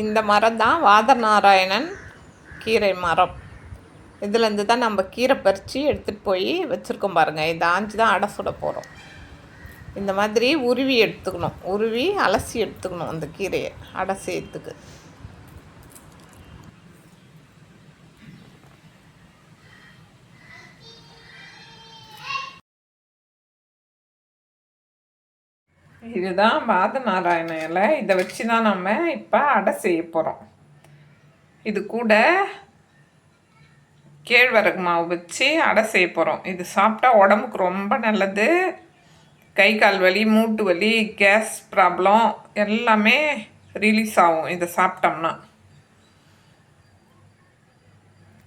இந்த மரம் தான் வாதநாராயணன் கீரை மரம். இதுலேருந்து தான் நம்ம கீரை பறித்து எடுத்துகிட்டு போய் வச்சுருக்கோம் பாருங்கள் இதை ஆஞ்சு தான் அடை சுட போகிறோம் இந்த மாதிரி உருவி எடுத்துக்கணும். உருவி அலசி எடுத்துக்கணும் அந்த கீரையை அடை செய்யறதுக்கு. இதுதான் பாத நாராயண இலை. இதை வச்சு தான் நம்ம இப்போ அடை செய்ய போகிறோம் இது கூட கேழ்வரகு மாவு வச்சு அடை செய்ய போகிறோம் இது சாப்பிட்டா உடம்புக்கு ரொம்ப நல்லது. கை கால் வலி மூட்டு வலி கேஸ் ப்ராப்ளம் எல்லாமே ரிலீஸ் ஆகும் இதை சாப்பிட்டோம்னா.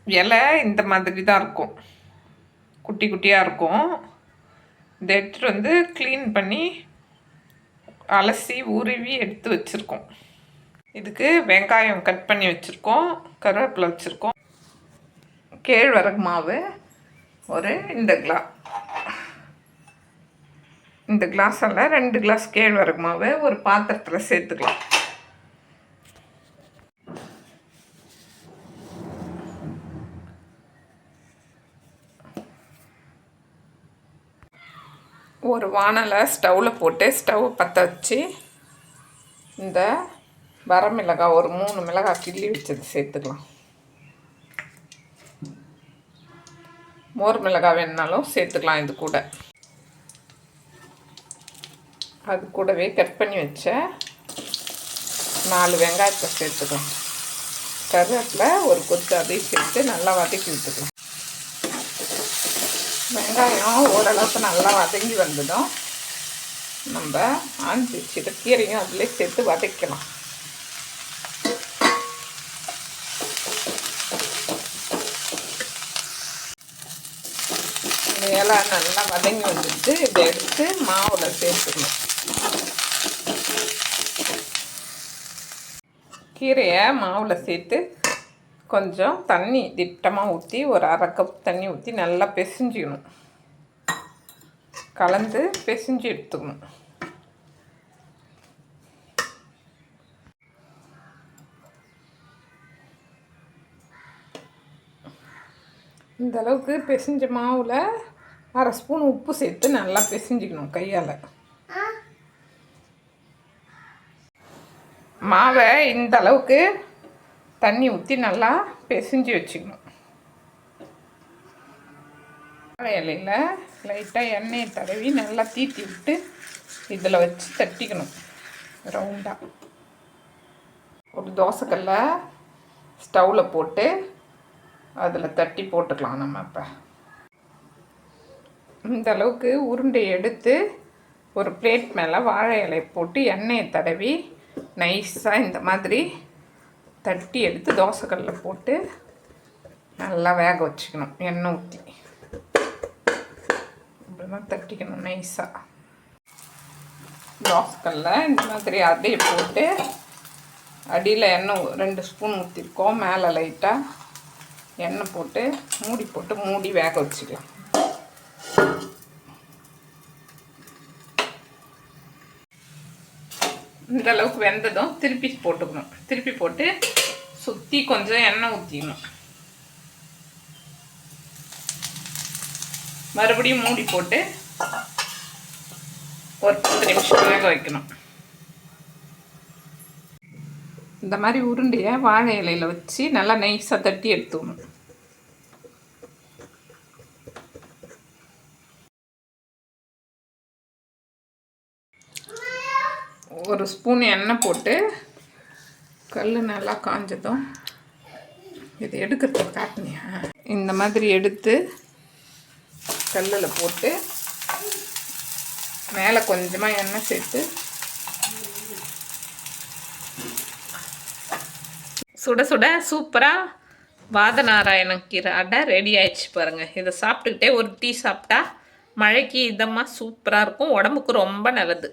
இலை இந்த மாதிரி தான் இருக்கும். குட்டி குட்டியாக இருக்கும். இதை எடுத்துகிட்டு வந்து க்ளீன் பண்ணி அலசி உருவி எடுத்து வச்சுருக்கோம். இதுக்கு வெங்காயம் கட் பண்ணி வச்சுருக்கோம். கருவேப்பிலை வச்சுருக்கோம். கேழ்வரகு மாவு ஒரு இந்த கிளா இந்த கிளாஸால் ரெண்டு கிளாஸ் கேழ்வரகு மாவு ஒரு பாத்திரத்தில் சேர்த்துக்கலாம். ஒரு வானலை ஸ்டவ்வில் போட்டு ஸ்டவ் பற்ற வச்சு இந்த வரமிளகாய் ஒரு மூணு மிளகாய் கிள்ளி வச்சது சேர்த்துக்கலாம். மோர் மிளகாய் வேணுனாலும் சேர்த்துக்கலாம் இது கூட. அது கூடவே கட் பண்ணி வச்ச நாலு வெங்காயத்தை சேர்த்துக்கலாம். கருவேப்பில் ஒரு கொத்து அதையும் சேர்த்து நல்லா வதக்கி விட்டுக்கலாம். வெங்காயம் ஓரளவுக்கு நல்லா வதங்கி வந்ததும் நம்ம ஆஞ்சி வச்சுட்டு கீரையும் அதில் சேர்த்து வதக்கலாம். இலை நல்லா வதங்கி வந்துட்டு இதை எடுத்து மாவில் சேர்த்துக்கணும். கீரையை மாவில் சேர்த்து கொஞ்சம் தண்ணி திட்டமாக ஊற்றி ஒரு அரை கப் தண்ணி ஊற்றி நல்லா பிசைஞ்சிக்கணும். கலந்து பிசைஞ்சு எடுத்துக்கணும். இந்த அளவுக்கு பிசைஞ்ச மாவில் அரை ஸ்பூன் உப்பு சேர்த்து நல்லா பிசைஞ்சிக்கணும் கையால். மாவை இந்த அளவுக்கு தண்ணி ஊற்றி நல்லா பிசைஞ்சு வச்சுக்கணும். வாழை இலையில் லைட்டாக எண்ணெயை தடவி நல்லா தீட்டி விட்டு இதில் வச்சு தட்டிக்கணும். ரவுண்டாக ஒரு தோசைக்கல்ல ஸ்டவ்வில் போட்டு அதில் தட்டி போட்டுக்கலாம் நம்ம இப்போ. இந்த அளவுக்கு உருண்டை எடுத்து ஒரு பிளேட் மேலே வாழை இலை போட்டு எண்ணெயை தடவி நைஸாக இந்த மாதிரி தட்டி எடுத்து தோசைக்கல்லில் போட்டு நல்லா வேக வச்சுக்கணும் எண்ணெய் ஊற்றி இப்படி தான் தட்டிக்கணும் நைஸாக தோசைக்கல்ல இந்த மாதிரி அப்படியே போட்டு அடியில் எண்ணெய் ரெண்டு ஸ்பூன் ஊற்றிருக்கோம் மேலே லைட்டாக எண்ணெய் போட்டு மூடி போட்டு மூடி வேக வச்சுக்கலாம். இந்த அளவுக்கு வெந்ததும் திருப்பி போட்டுக்கணும். திருப்பி போட்டு சுற்றி கொஞ்சம் எண்ணெய் ஊற்றிக்கணும் மறுபடியும் மூடி போட்டு ஒரு பத்து நிமிஷம் வேக வைக்கணும். இந்த மாதிரி உருண்டையை வாழை இலையில் வச்சு நல்லா நைஸாக தட்டி எடுத்துக்கணும். ஒரு ஸ்பூன் எண்ணெய் போட்டு கல் நல்லா காஞ்சதும் இது எடுக்கிறது காட்டினியா? இந்த மாதிரி எடுத்து கல்லில் போட்டு மேலே கொஞ்சமாக எண்ணெய் சேர்த்து சுட சுட சூப்பராக வாதநாராயணன் கீரை அடை ரெடி ஆயிடுச்சு பாருங்கள் இதை சாப்பிட்டுக்கிட்டே ஒரு டீ சாப்பிட்டா மழைக்கு இதமாக சூப்பராக இருக்கும் உடம்புக்கு ரொம்ப நல்லது.